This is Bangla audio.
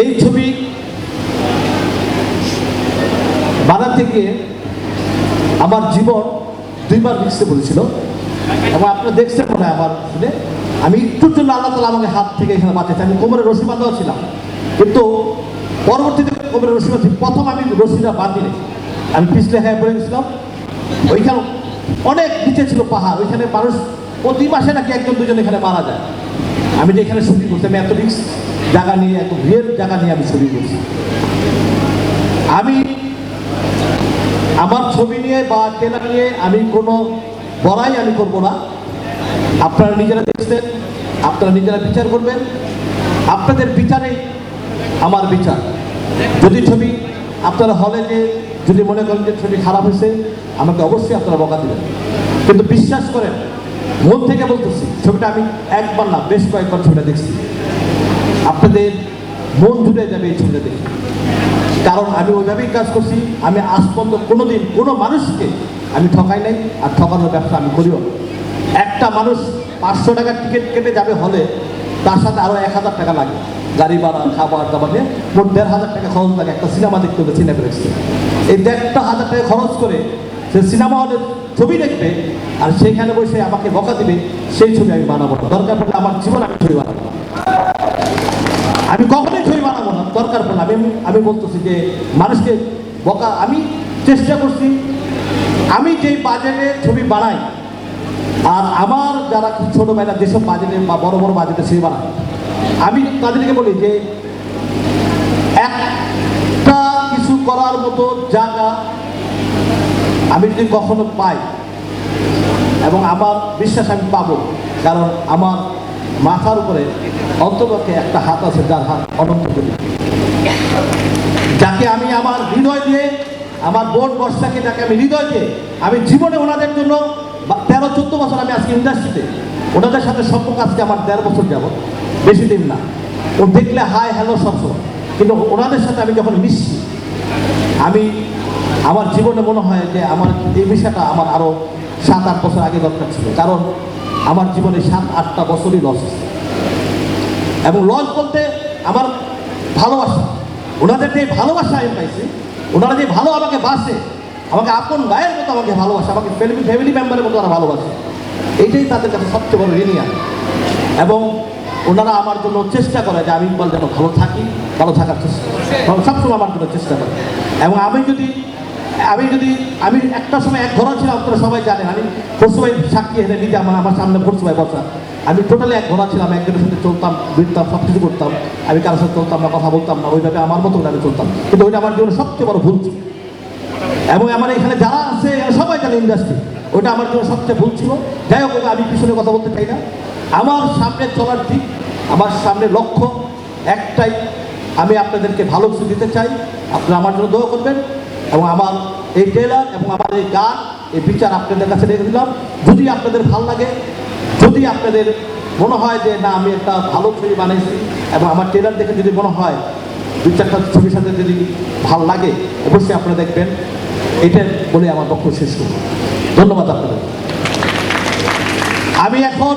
এই ছবি বানাতে গিয়ে আমার জীবন দুইবার লিখতে বলেছিল। এবং আপনারা দেখছেন মনে হয় আমার শুনে। আমি একটু জন্য আল্লাহ তালা আমাকে হাত থেকে এখানে বাঁচাচ্ছি আমি কোমরে রশি বাঁধাও ছিলাম। কিন্তু পরবর্তীতে কোমরে রশি বাঁধি প্রথম আমি রশিটা বাঁধিনি। আমি পিছলে হ্যাঁ পড়ে গেছিলাম। ওইখানে অনেক নিচে ছিল পাহাড়। ওইখানে মানুষ প্রতি মাসে নাকি একজন দুজন এখানে মারা যায়। আমি যে এখানে শুটিং করছি আমি এত রিক্স জায়গা নিয়ে, এত ভিড় জায়গা নিয়ে আমি শুটিং করছি আমি আমার ছবি নিয়ে বা ট্রেলার নিয়ে আমি কোনো বড়াই আমি করব না। আপনারা নিজেরা দেখছেন, আপনারা নিজেরা বিচার করবেন। আপনাদের বিচারেই আমার বিচার। যদি ছবি আপনারা হলে যে, যদি মনে করেন যে ছবি খারাপ হয়েছে, আমাকে অবশ্যই আপনারা বকা দেবেন। কিন্তু বিশ্বাস করেন মন থেকে বলতেছি, ছবিটা আমি একবার না, বেশ কয়েকবার ছবিটা দেখছি। আপনাদের মন জুড়ে যাবে এই ছবিটা দেখে। কারণ আমি ওইভাবেই কাজ করছি, আমি আজ পর্যন্ত কোনোদিন কোনো মানুষকে আমি ঠকাই নাই, আর ঠকানোর ব্যবসা আমি করিও একটা মানুষ পাঁচশো টাকার টিকিট কেটে যাবে হলে তার সাথে আরও এক হাজার টাকা লাগে। গাড়ি ভাড়া, খাবার দাবার নিয়ে মোট দেড় হাজার টাকা খরচ লাগে একটা সিনেমা দেখতে হলে সিনেপ্লেক্স এই দেড়টা হাজার টাকা খরচ করে সে সিনেমা হলে ছবি দেখবে আর সেইখানে বসে আমাকে বকা দিবে, সেই ছবি আমি বানাবো না। দরকার পড়লে আমার জীবন আমি ছবি বানাবো। আমি কখনোই ছবি বানাবো না, দরকার পড়ে না। আমি আমি বলতেছি যে মানুষকে বকা, আমি চেষ্টা করছি, আমি যেই বাজেটে ছবি বানাই আর আমার যারা ছোট যেসব বাজেটে বা বড় বড় বাজেটে বানায়, আমি তাদেরকে বলি যে, একটা কিছু করার মতো জায়গা আমি যদি কখনো পাই, এবং আমার বিশ্বাস আমি পাবো, কারণ আমার মাথার উপরে অন্তপক্ষে একটা হাত আছে যার হাত অনন্ত যাকে আমি আমার হৃদয় দিয়ে, আমার বোন বর্ষাকে যাকে আমি হৃদয় দিয়ে, আমি জীবনে ওনাদের জন্য তেরো, চোদ্দ বছর আমি আজকে ইন্ডাস্ট্রিতে ওনাদের সাথে সম্পর্ক আজকে আমার দেড় বছর যাব বেশি দিন না। ও দেখলে, হাই হ্যালো সবসময় কিন্তু ওনাদের সাথে আমি যখন মিশছি, আমি আমার জীবনে মনে হয় যে আমার এই বিষয়টা আমার আরও সাত, আট বছর আগে দরকার ছিল। কারণ আমার জীবনে সাত, আটটা বছরই লস এবং লস বলতে আমার ভালোবাসা। ওনাদের যে ভালোবাসা আমি পাইছি, ওনারা যে ভালো আমাকে বাসে আমাকে আপন গায়ের মতো আমাকে ভালোবাসে, আমাকে ফ্যামিলি ফ্যামিলি মেম্বারের মতো ওরা ভালোবাসে। এইটাই তাদের কাছে সবচেয়ে বড় ঋণিয়া এবং ওনারা আমার জন্য চেষ্টা করে যে আমি বল যেন ভালো থাকি, ভালো থাকার চেষ্টা সবসময় আমার জন্য চেষ্টা করে। এবং আমি যদি আমি যদি, আমি একটা সময় এক ঘোড়া ছিলাম, আপনারা সবাই জানেন, আমি ফরসুভাই সাক্ষী এনে নিজে আমার আমার সামনে ফরসুভাই বসা। আমি টোটালি এক ঘোড়া ছিলাম, একজনের সাথে চলতাম বিরতাম সব কিছু করতাম। আমি কারোর সাথে চলতাম না, কথা বলতাম না, ওইভাবে আমার মতো আমি চলতাম। কিন্তু ওইটা আমার জীবনে সবচেয়ে বড় ভুল ছিল। এবং আমার এখানে যারা আছে, সবাই জানে ইন্ডাস্ট্রি ওটা আমার জন্য সবচেয়ে ভুল ছিল। যাই হোক আমি পিছনে কথা বলতে চাই না। আমার সামনে চলার দিক, আমার সামনে লক্ষ্য একটাই। আমি আপনাদেরকে ভালো কিছু দিতে চাই। আপনারা আমার জন্য দোয়া করবেন। এবং আমার এই ট্রেলার এবং আমার এই গান, এই বিচার আপনাদের কাছে রেখে দিলাম। যদি আপনাদের ভালো লাগে, যদি আপনাদের মনে হয় যে, না, আমি একটা ভালো ছবি বানিয়েছি এবং আমার ট্রেলার দেখে যদি মনে হয় দুই চারটা ছবির সাথে যদি ভালো লাগে, অবশ্যই আপনারা দেখবেন। এটা বলে আমার পক্ষ শেষ করব। ধন্যবাদ আপনাদের। আমি এখন